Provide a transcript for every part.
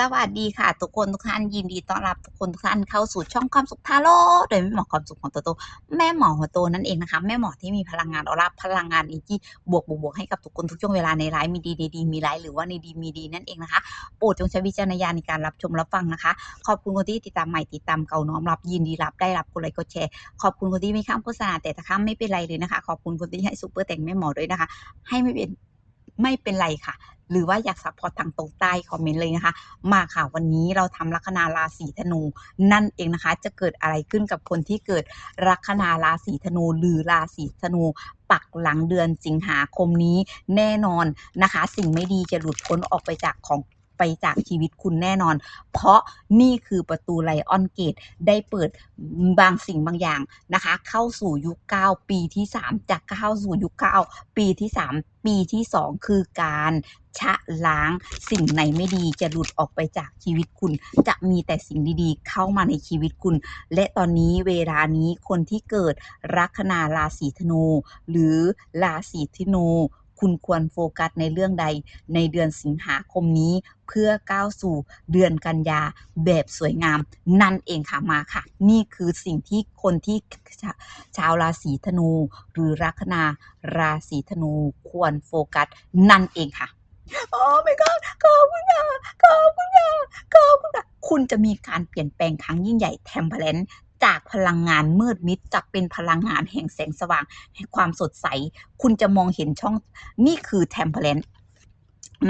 สวัสดีค่ะ ทุกคนทุกท่านยินดีต้อนรับทุกคนทุกท่านเข้าสู่ช่องความสุขทาโร่โดยแม่หมอความสุขของโตโตแม่หมอหัวโตนั่นเองนะคะ แม่หมอที่มีพลังงานออร่าพลังงานอีที่บวกบวกบวกให้กับทุกคนทุกช่วงเวลาในไลฟ์มีดีในดีมีไลฟ์หรือว่าในดีมีดีนั่นเองนะคะโปรดจงใช้วิจารณญาณในการรับชมรับฟังนะคะ ขอบคุณคนที่ติดตามใหม่ติดตามเก่าน้อมรับยินดีรับได้รับกดไลค์กดแชร์ขอบคุณคนที่ไม่ข้ามโฆษณาแต่ถ้าข้ามไม่เป็นไรเลยนะคะ ขอบคุณคนที่ให้ซุปเปอร์แต่งแม่หมอด้วยนะคะ ให้ไม่เป็น ไม่เป็นไรค่ะ หรือว่าอยากซัพพอร์ตทางตรงใต้คอมเมนต์เลยนะคะ มาค่ะวันนี้เราทำลัคนาราศีธนู นั่นเองนะคะ จะเกิดอะไรขึ้นกับคนที่เกิดลัคนาราศีธนู หรือราศีธนูปักหลังเดือนสิงหาคมนี้แน่นอนนะคะ สิ่งไม่ดีจะหลุดพ้นออกไปจากของ ไปจากชีวิตคุณแน่นอน เพราะนี่คือประตูไลออนเกตได้เปิดบางสิ่งบางอย่างนะคะ เข้าสู่ยุค 9 ปีที่ 3 จากเข้าสู่ยุค 9 ปีที่ 3 ปีที่ 2 คือการชะล้างสิ่งไหนไม่ดีจะหลุดออกไปจากชีวิตคุณ จะมีแต่สิ่งดีๆ เข้ามาในชีวิตคุณ และตอนนี้เวลานี้คนที่เกิดลัคนาราศีธนู หรือราศีธนู คุณควรโฟกัสในเรื่องใดในเดือนสิงหาคมนี้เพื่อก้าวสู่เดือนกันยาแบบสวยงามนั่นเองค่ะมาค่ะ นี่คือสิ่งที่คนที่ชาชาวราศีธนู หรือลัคนาราศีธนูควรโฟกัสนั่นเองค่ะโอ้ my god ขอบคุณค่ะขอบคุณค่ะขอบคุณค่ะคุณจะมีการเปลี่ยนแปลงครั้งยิ่งใหญ่แทมเพลน จากพลังงานมืดมิดจะเป็นพลังงานแห่งแสงสว่างแห่งความสดใส คุณจะมองเห็นช่องนี่คือแทมเพลน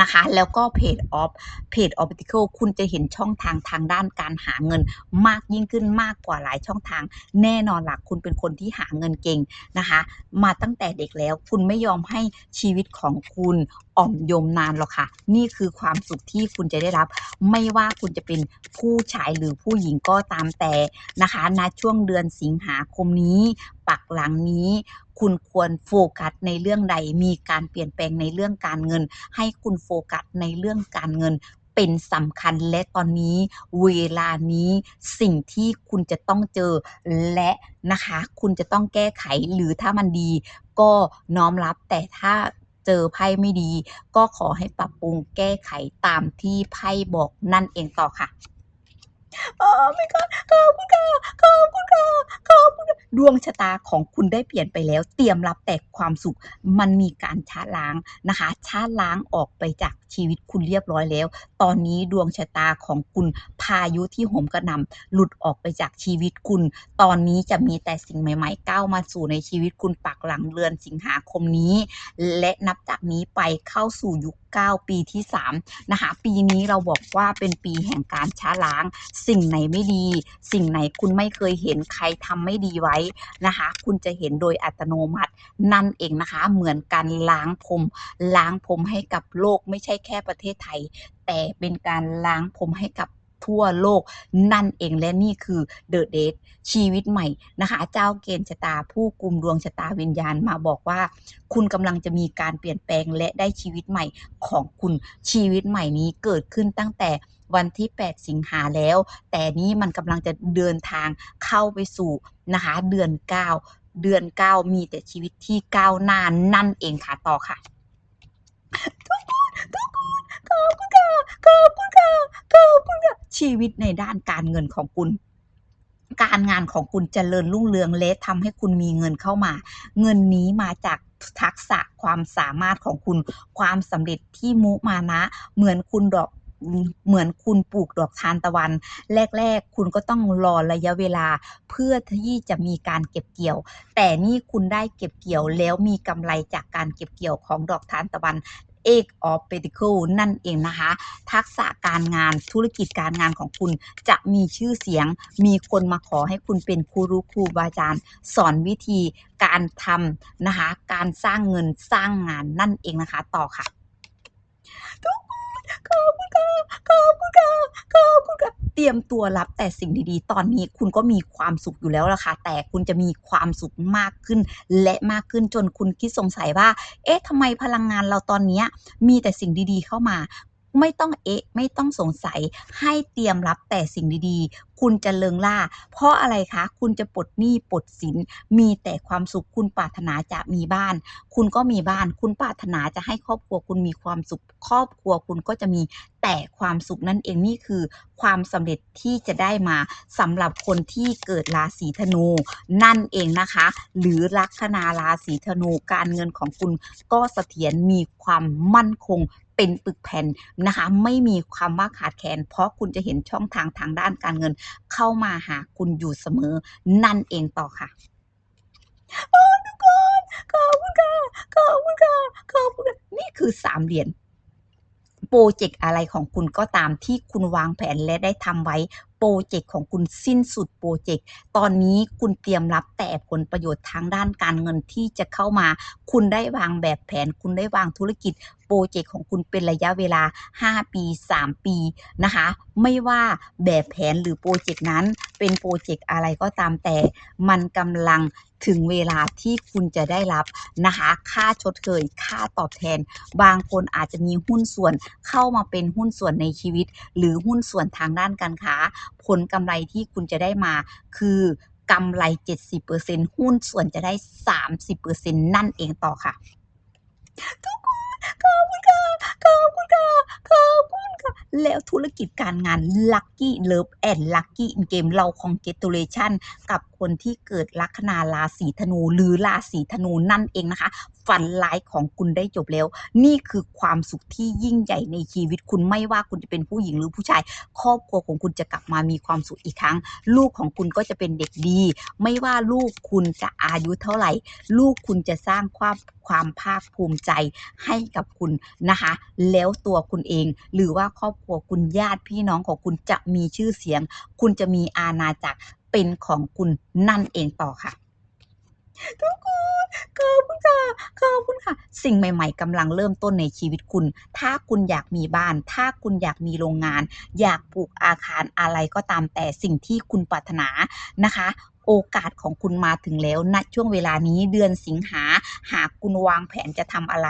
นะคะ แล้วก็เพจออฟเพจออฟติเคิลคุณจะเห็นช่องทางทางด้านการหาเงินมากยิ่งขึ้นมากกว่าหลายช่องทาง แน่นอนหลักคุณเป็นคนที่หาเงินเก่งนะคะ มาตั้งแต่เด็กแล้วคุณไม่ยอมให้ชีวิตของคุณ อ่อมโยมนานหรอกค่ะ นี่คือความสุขที่คุณจะได้รับ ไม่ว่าคุณจะเป็นผู้ชายหรือผู้หญิงก็ตามแต่นะคะณช่วงเดือนสิงหาคมนี้ ปักหลังนี้คุณควรโฟกัสในเรื่องใด มีการเปลี่ยนแปลงในเรื่องการเงิน ให้คุณโฟกัสในเรื่องการเงินเป็นสำคัญและตอนนี้เวลานี้สิ่งที่คุณจะต้องเจอและนะคะ คุณจะต้องแก้ไขหรือถ้ามันดีก็น้อมรับแต่ถ้า เจอไพ่ไม่ดี ก็ขอให้ปรับปรุงแก้ไขตามที่ไพ่บอกนั่นเองต่อค่ะโอ้ไม่ก็ขอบคุณค่ะขอบคุณค่ะขอบคุณดวงชะตาของคุณได้เปลี่ยนไปแล้ว เตรียมรับแต่ความสุข มันมีการชาล้างนะคะชาล้างออกไปจากชีวิตคุณเรียบร้อยแล้ว ตอนนี้ดวงชะตาของคุณพายุที่โหมกระหน่ำหลุดออกไปจากชีวิตคุณ ตอนนี้จะมีแต่สิ่งใหม่ๆก้าวมาสู่ในชีวิตคุณปักหลังเดือนสิงหาคมนี้ และนับจากนี้ไปเข้าสู่ยุค9ปีที่3นะคะปีนี้เราบอกว่าเป็นปีแห่งการช้าล้าง สิ่งไหนไม่ดี สิ่งไหนคุณไม่เคยเห็นใครทำไม่ดีไว้นะคะคุณจะเห็นโดยอัตโนมัตินั่นเองนะคะ เหมือนการล้างผมล้างผมให้กับโลกไม่ใช่แค่ประเทศไทย แต่เป็นการล้างผมให้กับทั่วโลกนั่นเองและนี่คือเดอะเดทชีวิตใหม่นะคะ เจ้าเกณฑ์ชะตาผู้กุมดวงชะตาวิญญาณมาบอกว่า คุณกำลังจะมีการเปลี่ยนแปลงและได้ชีวิตใหม่ของคุณชีวิตใหม่นี้เกิดขึ้นตั้งแต่วันที่ 8 สิงหาแล้ว แต่นี้มันกำลังจะเดินทางเข้าไปสู่นะคะเดือน 9 เดือน 9 มีแต่ชีวิตที่ก้าวหน้านั่นเองค่ะต่อค่ะ ทุกคนทุกคนข อบคุณค่ะขอบคุณค่ะขอบคุณค่ะชีวิตในด้านการเงินของคุณ การงานของคุณเจริญรุ่งเรืองและทำให้คุณมีเงินเข้ามา เงินนี้มาจากทักษะความสามารถของคุณ ความสำเร็จที่มุมานะ เหมือนคุณดอกเหมือนคุณปลูกดอกทานตะวัน แรก ๆ คุณก็ต้องรอระยะเวลา เพื่อที่จะมีการเก็บเกี่ยว แต่นี่คุณได้เก็บเกี่ยวแล้วมีกำไรจากการเก็บเกี่ยวของดอกทานตะวัน เอกออฟเปติเคิลนั่นเองนะคะ ทักษะการงานธุรกิจการงานของคุณจะมีชื่อเสียง มีคนมาขอให้คุณเป็นครูรู้ครูบาอาจารย์ สอนวิธีการทำนะคะ การสร้างเงินสร้างงานนั่นเองนะคะ ต่อค่ะทุก ขอบคุณค่ะขอบคุณค่ะขอบคุณค่ะเตรียมตัวรับแต่สิ่งดีๆ ตอนนี้คุณก็มีความสุขอยู่แล้วล่ะค่ะ แต่คุณจะมีความสุขมากขึ้น และมากขึ้นจนคุณคิดสงสัยว่า เอ๊ะทำไมพลังงานเราตอนนี้มีแต่สิ่งดีๆเข้ามาไม่ต้องเอ๊ะ ไม่ต้องสงสัยให้เตรียมรับแต่สิ่งดีๆ คุณจะเริงร่า เพราะอะไรคะ คุณจะปลดหนี้ปลดสิน มีแต่ความสุขคุณปรารถนาจะมีบ้าน คุณก็มีบ้าน คุณปรารถนาจะให้ครอบครัวคุณมีความสุข ครอบครัวคุณก็จะมีแต่ความสุขนั่นเองนี่คือ ความสำเร็จที่จะได้มาสำหรับคนที่เกิดราศีธนูนั่นเองนะคะ หรือลัคนาราศีธนูการเงินของคุณก็เสถียรมีความมั่นคงเป็นปึกแผ่นนะคะ ไม่มีความว่าขาดแคลนเพราะคุณจะเห็นช่องทางทางด้านการเงินเข้ามาหาคุณอยู่เสมอ นั่นเองต่อค่ะโอ้ทุกคนขอบคุณค่ะขอบคุณค่ะขอบคุณค่ะนี่คือ3เหรียญ พรเจกต์อะไรของคุณก็ตามที่คุณวางแผนและได้ทำไว้พรเจกต์ของคุณสิ้นสุดพรเจกต์ตอนนี้คุณเตรียมรับแต่ผลประโยชน์ทางด้านการเงินที่จะเข้ามา คุณได้วางแบบแผน คุณได้วางธุรกิจพรเจกต์ของคุณเป็นระยะเวลา 5 ปี 3 ปีนะคะ ไม่ว่าแบบแผนหรือพรเจกต์นั้นเป็นพรเจกต์อะไรก็ตามแต่ มันกำลัง ถึงเวลาที่คุณจะได้รับนะคะ ค่าชดเชยค่าตอบแทน บางคนอาจจะมีหุ้นส่วนเข้ามาเป็นหุ้นส่วนในชีวิต หรือหุ้นส่วนทางด้านการค้า ผลกำไรที่คุณจะได้มา คือกำไร 70%หุ้นส่วนจะได้ 30%นั่นเองต่อค่ะ ทุกคน ขอบคุณค่ะขอบคุณค่ะขอบคุณค่ะ แล้วธุรกิจการงาน Lucky Love and Lucky in Game เรา Congratulation กับคนที่เกิดลัคนาราศีธนู หรือราศีธนูนั่นเองนะคะ ฝันร้ายของคุณได้จบแล้ว นี่คือความสุขที่ยิ่งใหญ่ในชีวิตคุณไม่ว่าคุณจะเป็นผู้หญิงหรือผู้ชาย ครอบครัวของคุณจะกลับมามีความสุขอีกครั้ง ลูกของคุณก็จะเป็นเด็กดี ไม่ว่าลูกคุณจะอายุเท่าไหร่ ลูกคุณจะสร้างความความภาคภูมิใจให้กับคุณนะคะ แล้วตัวคุณเอง หรือว่าครอบครัวคุณญาติพี่น้องของคุณจะมีชื่อเสียง คุณจะมีอาณาจักรเป็นของคุณนั่นเองต่อค่ะทุกคนขอบคุณค่ะขอบคุณค่ะ สิ่งใหม่ ๆกำลังเริ่มต้นในชีวิตคุณ ถ้าคุณอยากมีบ้าน ถ้าคุณอยากมีโรงงาน อยากปลูกอาคารอะไรก็ตามแต่สิ่งที่คุณปรารถนานะคะ โอกาสของคุณมาถึงแล้วณช่วงเวลานี้เดือนสิงหาหากคุณวางแผนจะทำอะไร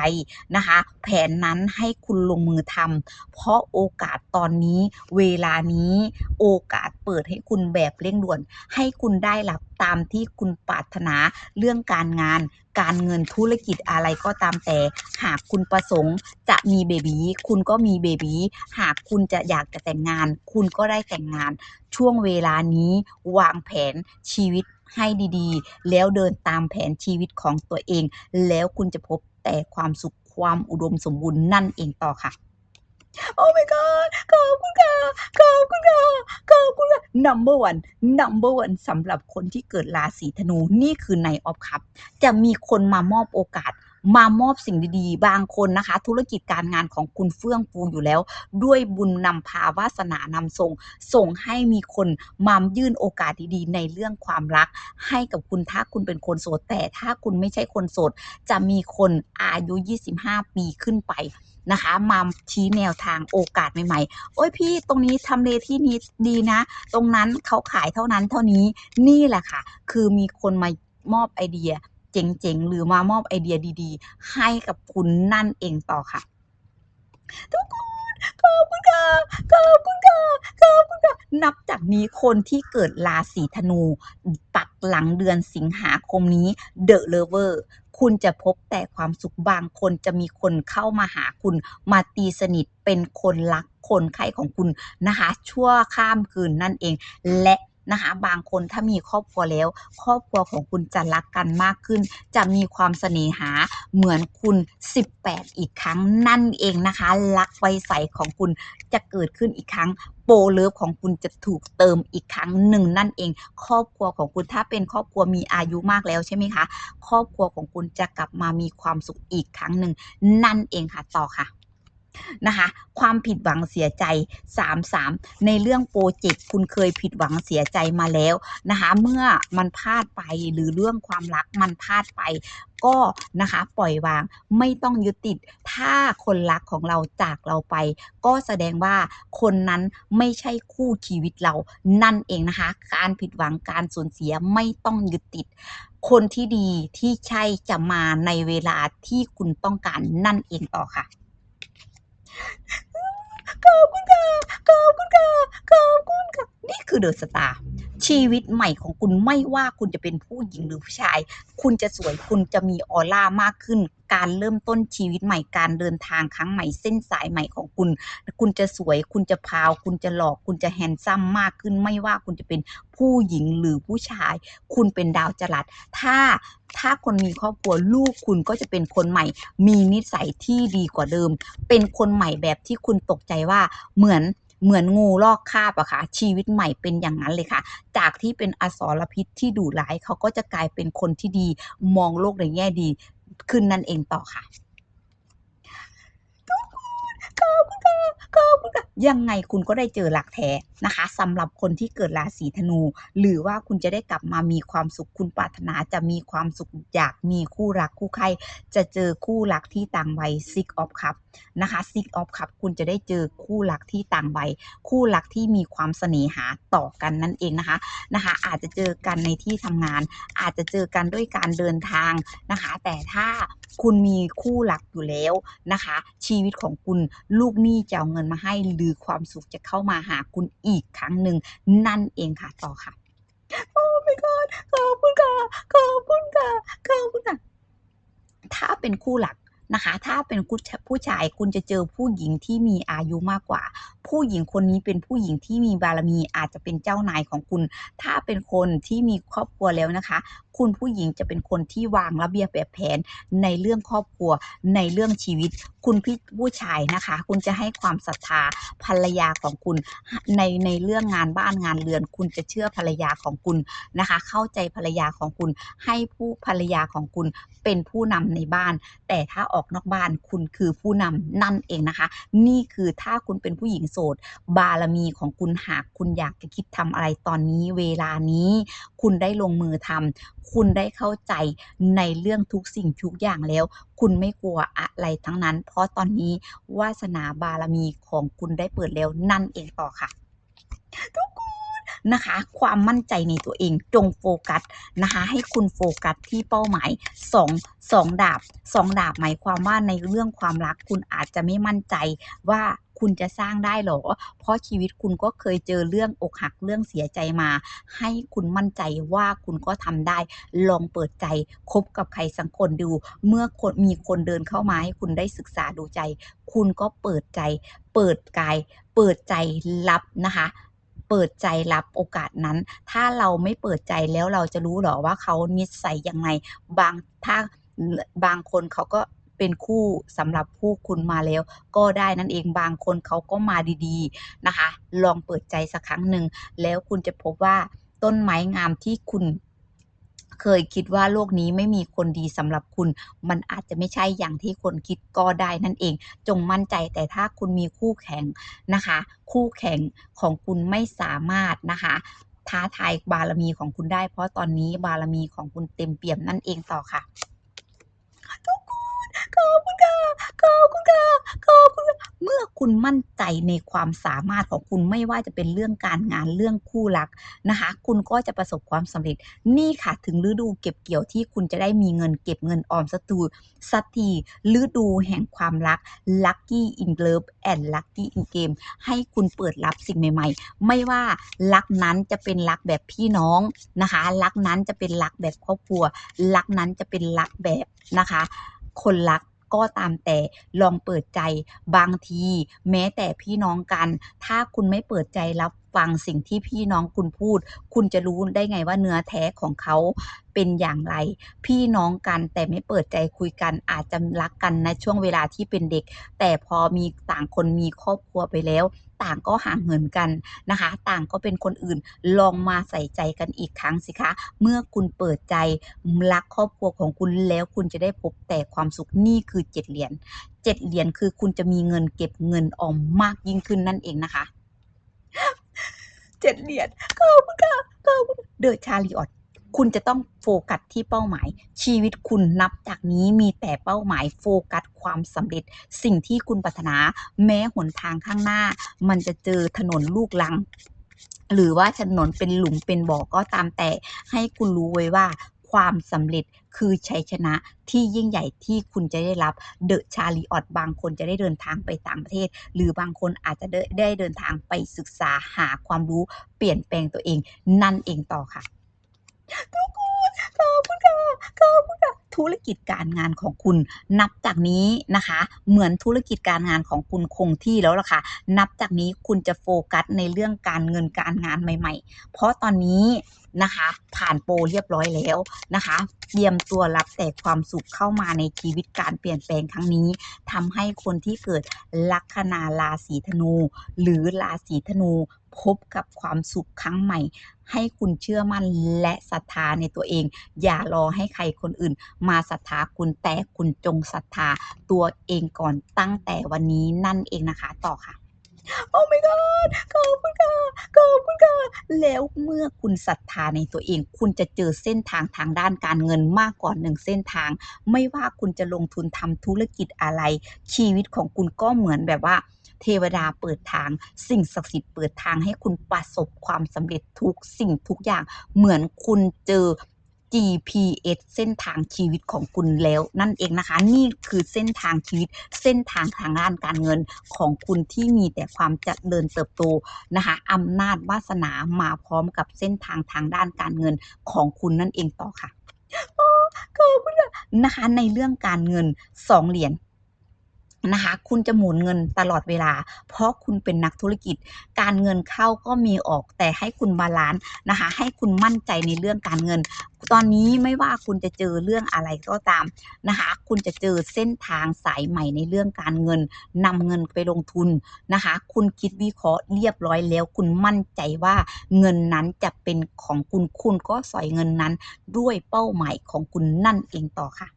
นะคะ แผนนั้นให้คุณลงมือทำเพราะโอกาสตอนนี้ เวลานี้ โอกาสเปิดให้คุณแบบเร่งด่วน ให้คุณได้รับตามที่คุณปรารถนาเรื่องการงาน การเงินธุรกิจอะไรก็ตามแต่ หากคุณประสงค์จะมีเบบีคุณก็มีเบบีหากคุณจะอยากจะแต่งงาน คุณก็ได้แต่งงาน ช่วงเวลานี้วางแผนชีวิตให้ดีๆ แล้วเดินตามแผนชีวิตของตัวเอง แล้วคุณจะพบแต่ความสุขความอุดมสมบูรณ์นั่นเองต่อค่ะ โอ้ my god ขอบคุณค่ะขอบคุณค่ะขอบคุณค่ะ Number one Number one สำหรับคนที่เกิดราศีธนูนี่คือ Knight of cup จะมีคนมามอบโอกาสมามอบสิ่งดีๆ บางคนนะคะ ธุรกิจการงานของคุณเฟื่องฟูอยู่แล้ว ด้วยบุญนำพาวาสนานำส่ง ส่งให้มีคนมามยื่นโอกาสดีๆ ในเรื่องความรัก ให้กับคุณถ้าคุณเป็นคนโสด แต่ถ้าคุณไม่ใช่คนโสด จะมีคนอายุ 25 ปีขึ้นไป นะคะมาชี้แนวทางโอกาสใหม่ๆ โอ๊ยพี่ตรงนี้ทำเลที่นี้ดีนะ ตรงนั้นเขาขายเท่านั้นเท่านี้นี่แหละค่ะ คือมีคนมามอบไอเดียเจ๋งๆ หรือมามอบไอเดียดีๆ ให้กับคุณนั่นเองต่อค่ะ ทุกคนขอบคุณค่ะขอบคุณค่ะขอบคุณค่ะนับจากนี้คนที่เกิดราศีธนูปักหลังเดือนสิงหาคมนี้ The Lover คุณจะพบแต่ความสุขบางคนจะมีคนเข้ามาหาคุณ มาตีสนิทเป็นคนรักคนใคร่ของคุณนะคะ ชั่วข้ามคืนนั่นเอง และนะคะบางคนถ้ามีครอบครัวแล้ว ครอบครัวของคุณจะรักกันมากขึ้น จะมีความเสน่หาเหมือนคุณ 18 อีกครั้งนั่นเองนะคะรักไวใสของคุณจะเกิดขึ้นอีกครั้ง โปรเลิฟของคุณจะถูกเติมอีกครั้งหนึ่งนั่นเอง ครอบครัวของคุณถ้าเป็นครอบครัวมีอายุมากแล้วใช่ไหมคะ ครอบครัวของคุณจะกลับมามีความสุขอีกครั้งหนึ่งนั่นเองค่ะต่อค่ะ นะคะ ความผิดหวังเสียใจ 33 ในเรื่องพรเจกต์คุณเคยผิดหวังเสียใจมาแล้วนะคะ เมื่อมันพลาดไปหรือเรื่องความรักมันพลาดไปก็นะคะปล่อยวางไม่ต้องยึดติด ถ้าคนรักของเราจากเราไป ก็แสดงว่าคนนั้นไม่ใช่คู่ชีวิตเรานั่นเองนะคะ การผิดหวังการสูญเสียไม่ต้องยึดติด คนที่ดีที่ใช่จะมาในเวลาที่คุณต้องการนั่นเองต่อค่ะ ขอบคุณค่ะขอบคุณค่ะขอบคุณค่ะ นี่คือเดอะสตาร์ชีวิตใหม่ของคุณไม่ว่าคุณจะเป็นผู้หญิงหรือผู้ชาย คุณจะสวยคุณจะมีออร่ามากขึ้น การเริ่มต้นชีวิตใหม่การเดินทางครั้งใหม่เส้นสายใหม่ของคุณ คุณจะสวย คุณจะพราว คุณจะหลอกคุณจะแฮนซัมมากขึ้นไม่ว่าคุณจะเป็นผู้หญิงหรือผู้ชาย คุณเป็นดาวจรัส ถ้าถ้าคนมีครอบครัวลูกคุณก็จะเป็นคนใหม่ มีนิสัยที่ดีกว่าเดิม เป็นคนใหม่แบบที่คุณตกใจว่าเหมือนเหมือนงูลอกคาบอะค่ะ ชีวิตใหม่เป็นอย่างนั้นเลยค่ะ จากที่เป็นอสรพิษที่ดุร้ายเขาก็จะกลายเป็นคนที่ดี มองโลกในแง่ดี ขึ้นนั่นเองต่อค่ะขอบคุณค่ะขอบคุณค่ะยังไงคุณก็ได้เจอหลักแท้นะคะสำหรับคนที่เกิดราศีธนู หรือว่าคุณจะได้กลับมามีความสุขคุณปรารถนาจะมีความสุขอยากมีคู่รักคู่ใครจะเจอคู่รักที่ต่างวัย Six of Cup นะคะ Six of Cup คุณจะได้เจอคู่รักที่ต่างวัย คู่รักที่มีความเสน่หาต่อกันนั่นเองนะคะนะคะ อาจจะเจอกันในที่ทำงาน อาจจะเจอกันด้วยการเดินทางนะคะ แต่ถ้าคุณมีคู่รักอยู่แล้วนะคะ ชีวิตของคุณลูกหนี้จะเอาเงินมาให้หรือความสุขจะเข้ามาหาคุณอีกครั้งหนึ่งนั่นเองค่ะต่อค่ะ โอ้ my god ขอบคุณค่ะ ขอบคุณค่ะ ขอบคุณค่ะ ถ้าเป็นคู่หลัก นะคะ ถ้าเป็นผู้ชายคุณจะเจอผู้หญิงที่มีอายุมากกว่า ผู้หญิงคนนี้เป็นผู้หญิงที่มีบารมีอาจจะเป็นเจ้านายของคุณ ถ้าเป็นคนที่มีครอบครัวแล้วนะคะ คุณผู้หญิงจะเป็นคนที่วางระเบียบแบบแผนในเรื่องครอบครัวในเรื่องชีวิต คุณพี่ผู้ชายนะคะ คุณจะให้ความศรัทธาภรรยาของคุณในในเรื่องงานบ้านงานเรือน คุณจะเชื่อภรรยาของคุณนะคะ เข้าใจภรรยาของคุณ ให้ผู้ภรรยาของคุณเป็นผู้นำในบ้าน แต่ถ้าอออกนอกบ้าน คุณคือผู้นำนั่นเองนะคะ นี่คือถ้าคุณเป็นผู้หญิงโสด บารมีของคุณหากคุณอยากจะคิดทำอะไรตอนนี้เวลานี้ คุณได้ลงมือทำคุณได้เข้าใจในเรื่องทุกสิ่งทุกอย่างแล้ว คุณไม่กลัวอะไรทั้งนั้น เพราะตอนนี้วาสนาบารมีของคุณได้เปิดแล้วนั่นเองต่อค่ะ ทุกคน นะคะ ความมั่นใจในตัวเองจงโฟกัสนะคะ ให้คุณโฟกัสที่เป้าหมายสองสองดาบสองดาบหมายความว่าในเรื่องความรักคุณอาจจะไม่มั่นใจว่าคุณจะสร้างได้หรอ เพราะชีวิตคุณก็เคยเจอเรื่องอกหักเรื่องเสียใจมา ให้คุณมั่นใจว่าคุณก็ทำได้ ลองเปิดใจคบกับใครสักคนดู เมื่อคนมีคนเดินเข้ามาให้คุณได้ศึกษาดูใจ คุณก็เปิดใจ เปิดกาย เปิดใจรับนะคะ เปิดใจรับโอกาสนั้น ถ้าเราไม่เปิดใจแล้วเราจะรู้หรอว่าเขานิสัยยังไง บางถ้าบางคนเขาก็เป็นคู่สำหรับผู้คุณมาแล้ว ก็ได้นั่นเองบางคนเขาก็มาดีๆนะคะ ลองเปิดใจสักครั้งหนึ่งแล้วคุณจะพบว่าต้นไม้งามที่คุณ เคยคิดว่าโลกนี้ไม่มีคนดีสำหรับคุณ มันอาจจะไม่ใช่อย่างที่คนคิดก็ได้นั่นเอง จงมั่นใจแต่ถ้าคุณมีคู่แข่งนะคะ คู่แข่งของคุณไม่สามารถนะคะท้าทายบารมีของคุณได้ เพราะตอนนี้บารมีของคุณเต็มเปี่ยมนั่นเองต่อค่ะ ขอบคุณค่ะขอบคุณค่ะขอบคุณค่ะเมื่อคุณมั่นใจในความสามารถของคุณไม่ว่าจะเป็นเรื่องการงานเรื่องคู่รักนะคะ คุณก็จะประสบความสำเร็จนี่ค่ะถึงฤดูเก็บเกี่ยวที่คุณจะได้มีเงินเก็บเงินออมสักทีสักทีฤดูแห่งความรัก Lucky in Love and Lucky in Game ให้คุณเปิดรับสิ่งใหม่ ๆ ไม่ว่ารักนั้นจะเป็นรักแบบพี่น้องนะคะรักนั้นจะเป็นรักแบบครอบครัวรักนั้นจะเป็นรักแบบนะคะ คนรักก็ตามแต่ลองเปิดใจบางที แม้แต่พี่น้องกัน ถ้าคุณไม่เปิดใจรับฟังสิ่งที่พี่น้องคุณพูด คุณจะรู้ได้ไงว่าเนื้อแท้ของเขาเป็นอย่างไร พี่น้องกันแต่ไม่เปิดใจคุยกันอาจจะรักกันในช่วงเวลาที่เป็นเด็ก แต่พอมีต่างคนมีครอบครัวไปแล้ว ต่างก็ห่างเหินกันนะคะ ต่างก็เป็นคนอื่นลองมาใส่ใจกันอีกครั้งสิคะ เมื่อคุณเปิดใจรักครอบครัวของคุณแล้วคุณจะได้พบแต่ความสุขนี่คือเจ็ดเหรียญเจ็ดเหรียญคือคุณจะมีเงินเก็บเงินออมมากยิ่งขึ้นนั่นเองนะคะเจ็ดเหรียญขอบคุณค่ะขอบคุณเดอะชาลีออต คุณจะต้องโฟกัสที่เป้าหมาย ชีวิตคุณนับจากนี้มีแต่เป้าหมายโฟกัสความสำเร็จ สิ่งที่คุณปรารถนา แม้หนทางข้างหน้า มันจะเจอถนนลูกลัง หรือว่าถนนเป็นหลุมเป็นบ่อก็ตามแต่ให้คุณรู้ไว้ว่าความสำเร็จคือชัยชนะที่ยิ่งใหญ่ที่คุณจะได้รับ The Chariot บางคนจะได้เดินทางไปต่างประเทศ หรือบางคนอาจจะได้เดินทางไปศึกษาหาความรู้เปลี่ยนแปลงตัวเองนั่นเองต่อค่ะ ทุกคนขอบคุณค่ะขอบคุณค่ะ ธุรกิจการงานของคุณนับจากนี้นะคะ เหมือนธุรกิจการงานของคุณคงที่แล้วล่ะค่ะ นับจากนี้คุณจะโฟกัสในเรื่องการเงินการงานใหม่ ๆ เพราะตอนนี้นะคะผ่านโปรเรียบร้อยแล้วนะคะ เตรียมตัวรับแต่ความสุขเข้ามาในชีวิตการเปลี่ยนแปลงครั้งนี้ทำให้คนที่เกิดลัคนาราศีธนู หรือราศีธนู พบกับความสุขครั้งใหม่ ให้คุณเชื่อมั่นและศรัทธาในตัวเอง อย่ารอให้ใครคนอื่นมาศรัทธาคุณแต่คุณจงศรัทธาตัวเองก่อนตั้งแต่วันนี้นั่นเองนะคะต่อค่ะโอ้ my god ขอบคุณค่ะขอบคุณค่ะแล้วเมื่อคุณศรัทธาในตัวเอง คุณจะเจอเส้นทางทางด้านการเงินมากกว่าหนึ่งเส้นทาง ไม่ว่าคุณจะลงทุนทำธุรกิจอะไร ชีวิตของคุณก็เหมือนแบบว่าเทวดาเปิดทาง สิ่งศักดิ์สิทธิ์เปิดทางให้คุณประสบความสำเร็จทุกสิ่งทุกอย่าง เหมือนคุณเจอ GPS เส้นทางชีวิตของคุณแล้วนั่นเองนะคะ นี่คือเส้นทางชีวิต เส้นทางทางด้านการเงินของคุณที่มีแต่ความเจริญเติบโตนะคะอำนาจวาสนามาพร้อมกับเส้นทางทางด้านการเงินของคุณนั่นเองต่อค่ะโอ้ขอบคุณนะคะในเรื่องการเงินสองเหรียญ นะคะ คุณจะหมุนเงินตลอดเวลา เพราะคุณเป็นนักธุรกิจ การเงินเข้าก็มีออกแต่ให้คุณบาลานซ์นะคะ ให้คุณมั่นใจในเรื่องการเงิน ตอนนี้ไม่ว่าคุณจะเจอเรื่องอะไรก็ตามนะคะ คุณจะเจอเส้นทางสายใหม่ในเรื่องการเงินนำเงินไปลงทุนนะคะ คุณคิดวิเคราะห์เรียบร้อยแล้ว คุณมั่นใจว่าเงินนั้นจะเป็นของคุณคุณก็สอยเงินนั้นด้วยเป้าหมายของคุณนั่นเองต่อค่ะ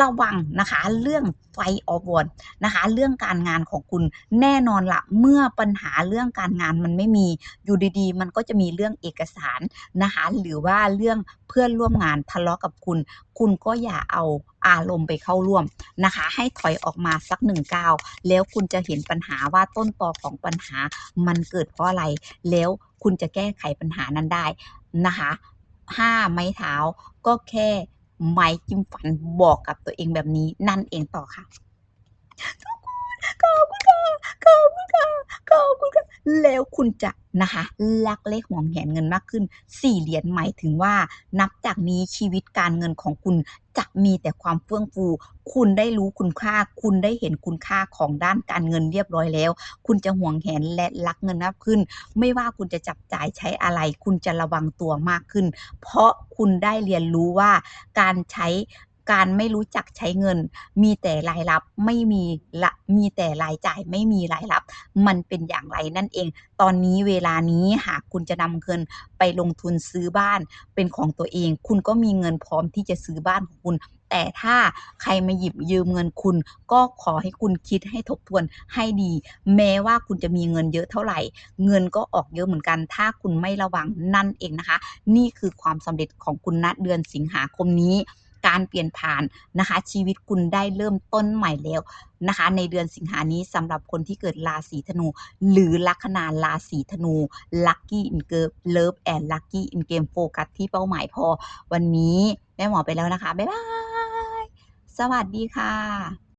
ระวังนะคะเรื่องไฟออฟวอนนะคะเรื่องการงานของคุณแน่นอนละเมื่อปัญหาเรื่องการงานมันไม่มีอยู่ดีๆ มันก็จะมีเรื่องเอกสารนะคะหรือว่าเรื่องเพื่อนร่วมงานทะเลาะกับคุณ คุณก็อย่าเอาอารมณ์ไปเข้าร่วมนะคะ ให้ถอยออกมาสักหนึ่งก้าวแล้วคุณจะเห็นปัญหาว่าต้นตอของปัญหามันเกิดเพราะอะไร แล้วคุณจะแก้ไขปัญหานั้นได้นะคะห้าไม้เท้าก็แค่ ไม้จิ้มฟันบอกกับตัวเองแบบนี้นั่นเองต่อค่ะทุก ขอบคุณค่ะขอบคุณค่ะขอบคุณค่ะแล้วคุณจะนะคะรักและหวงแหนเงินมากขึ้นสี่เหรียญหมายถึงว่า นับจากนี้ชีวิตการเงินของคุณจะมีแต่ความเฟื่องฟู คุณได้รู้คุณค่า คุณได้เห็นคุณค่าของด้านการเงินเรียบร้อยแล้ว คุณจะห่วงแหนและรักเงินมากขึ้น ไม่ว่าคุณจะจับจ่ายใช้อะไร คุณจะระวังตัวมากขึ้น เพราะคุณได้เรียนรู้ว่าการใช้ การไม่รู้จักใช้เงิน มีแต่รายรับไม่มีละมีแต่รายจ่ายไม่มีรายรับ มันเป็นอย่างไรนั่นเอง ตอนนี้เวลานี้หากคุณจะนำเงินไปลงทุนซื้อบ้านเป็นของตัวเอง คุณก็มีเงินพร้อมที่จะซื้อบ้านของคุณแต่ถ้าใครมาหยิบยืมเงินคุณ ก็ขอให้คุณคิดให้ทบทวนให้ดี แม้ว่าคุณจะมีเงินเยอะเท่าไหร่ เงินก็ออกเยอะเหมือนกัน ถ้าคุณไม่ระวังนั่นเองนะคะ นี่คือความสำเร็จของคุณณเดือนสิงหาคมนี้ การเปลี่ยนผ่านนะคะ ชีวิตคุณได้เริ่มต้นใหม่แล้วนะคะ ในเดือนสิงหานี้สำหรับคนที่เกิดราศีธนู หรือลัคนาราศีธนู Lucky in g เ r ิ Love and Lucky in Game โฟกัสที่เป้าหมายพอ วันนี้แม่หมอไปแล้วนะคะ บ๊ายบาย สวัสดีค่ะ